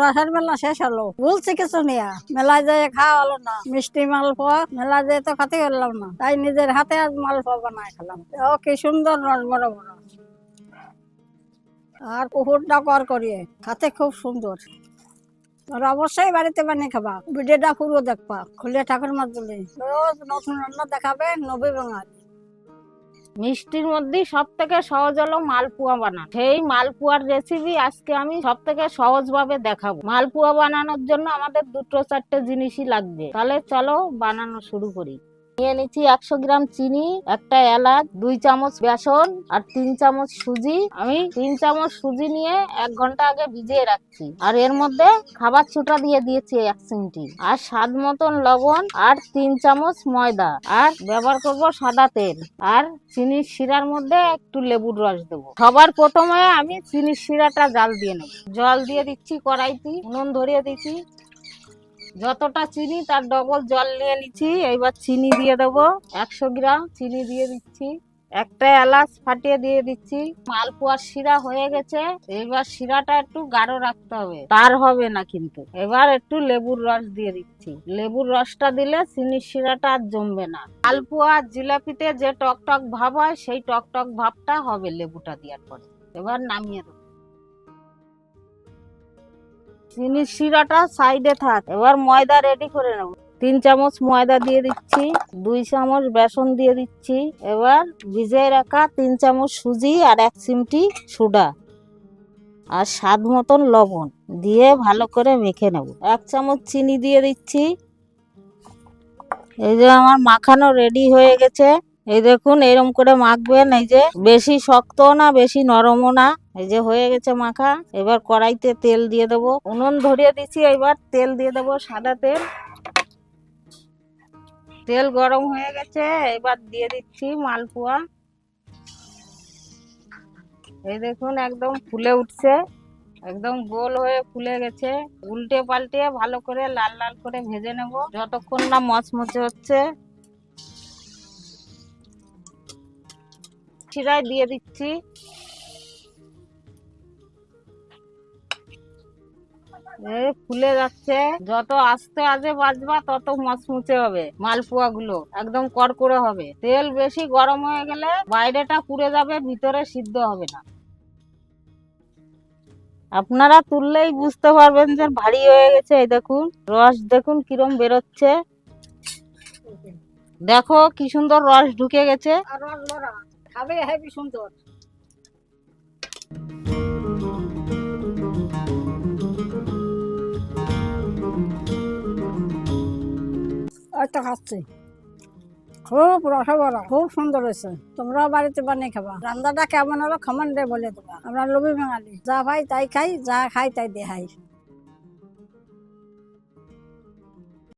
রসের মেলা শেষ হলো। বলছি কিছু নিয়া, মেলায় যেয়ে খাওয়া হলো না। মিষ্টি মালপোয়া মেলা যেয়ে তো খেতে পারলাম না। তাই নিজের হাতে আজ মালপোয়া বানায় খেলাম। ও কি সুন্দর রস, বড় বড়। আর কুকুরটা কর করিয়ে খাতে খুব সুন্দর। অবশ্যই বাড়িতে বানিয়ে খাবা। ভিডিওটা পুরো দেখবা। খুলে ঠাকুর মাধ্যমে রোজ নতুন রান্না দেখাবে নবী বাঙালি। মিষ্টির মধ্যে সব থেকে সহজ হলো মালপোয়া বানানো। সেই মালপোয়ার রেসিপি আজকে আমি সব থেকে সহজ ভাবে দেখাবো। মালপোয়া বানানোর জন্য আমাদের দুটো চারটে জিনিসই লাগবে। তাহলে চলো বানানো শুরু করি। নিয়ে নিচ্ছি একশো গ্রাম চিনি, একটা এলাচ, দুই চামচ বেসন আর তিন চামচ সুজি। আমি তিন চামচ সুজি নিয়ে এক ঘণ্টা আগে ভিজিয়ে রাখছি। আর এর মধ্যে খাবার ছুটা দিয়ে দিয়েছি এক চিমটি। আর স্বাদ মতন লবণ আর তিন চামচ ময়দা। আর ব্যবহার করব সাদা তেল। আর চিনির শিরার মধ্যে একটু লেবুর রস দেবো। সবার প্রথমে আমি চিনির শিরাটা জাল দিয়ে নেব। জল দিয়ে দিচ্ছি কড়াইতে, উনুন ধরিয়ে দিচ্ছি। যতটা চিনি, তার ডবল জল নিয়ে নিচ্ছি। এইবার চিনি দিয়ে দেবো। একশো গ্রাম চিনি দিয়ে দিচ্ছি। একটা এলাচ ফাটিয়ে দিয়ে দিচ্ছি। মালপোয়ার শিরা হয়ে গেছে। এবার শিরাটা একটু গাঢ় রাখতে হবে। তার হবে না কিন্তু। এবার একটু লেবুর রস দিয়ে দিচ্ছি। লেবুর রসটা দিলে চিনির শিরাটা আর জমবে না। মালপোয়া জিলাপিতে যে টক টক ভাব হয়, সেই টক টক ভাবটা হবে লেবুটা দেওয়ার পরে। এবার নামিয়ে দেবো। চিনির শিরাটা সাইডে থাক, এবার ময়দা রেডি করে নেব। তিন চামচ ময়দা দিয়ে দিচ্ছি, দুই চামচ বেসন দিয়ে দিচ্ছি, এবার ভিজিয়ে রাখা তিন চামচ সুজি আর এক চিমটি সুডা আর স্বাদ মতন লবণ দিয়ে ভালো করে মেখে নেব। এক চামচ চিনি দিয়ে দিচ্ছি। এই যে আমার মাখানো রেডি হয়ে গেছে। এই দেখুন, এরম করে মাখবেন, এই যে বেশি শক্ত না, বেশি নরমও না। এই যে হয়ে গেছে মাখা, এবার কড়াইতে তেল দিয়ে দেবো। উনুন ধরিয়ে দিচ্ছি এবার তেল দিয়ে দেবো সাদা তেল। তেল গরম হয়ে গেছে, এবার দিয়ে দিচ্ছি মালপোয়া। এই দেখুন, একদম ফুলে উঠছে, একদম গোল হয়ে ফুলে গেছে। উল্টে পাল্টে ভালো করে লাল লাল করে ভেজে নেব। যতক্ষণ না মচমচে হচ্ছে শিরায় দিয়ে দিচ্ছি। ফুলে যাচ্ছে। যত আস্তে আজে বাজবা, তত মচমুচে হবে মালপোয়া গুলো একদম কড়কড়ে হবে। তেল বেশি গরম হয়ে গেলে বাইরেটা পুড়ে যাবে, ভিতরে সিদ্ধ হবে না। আপনারা তুললেই বুঝতে পারবেন যে ভারী হয়ে গেছে, এই দেখুন। রস দেখুন কিরম বেরোচ্ছে। দেখো কি সুন্দর রস ঢুকে গেছে। খাবে হেবি সুন্দর তো খাচ্ছি। খুব রসা বড়া খুব সুন্দর হয়েছে। তোমরাও বাড়িতে বানিয়ে খাবা। রান্নাটা কেমন হলো খমন দে বলে দেবা। আমরা লোভী বাঙালি। যা ভাই তাই খাই, যা খাই তাই দেখাই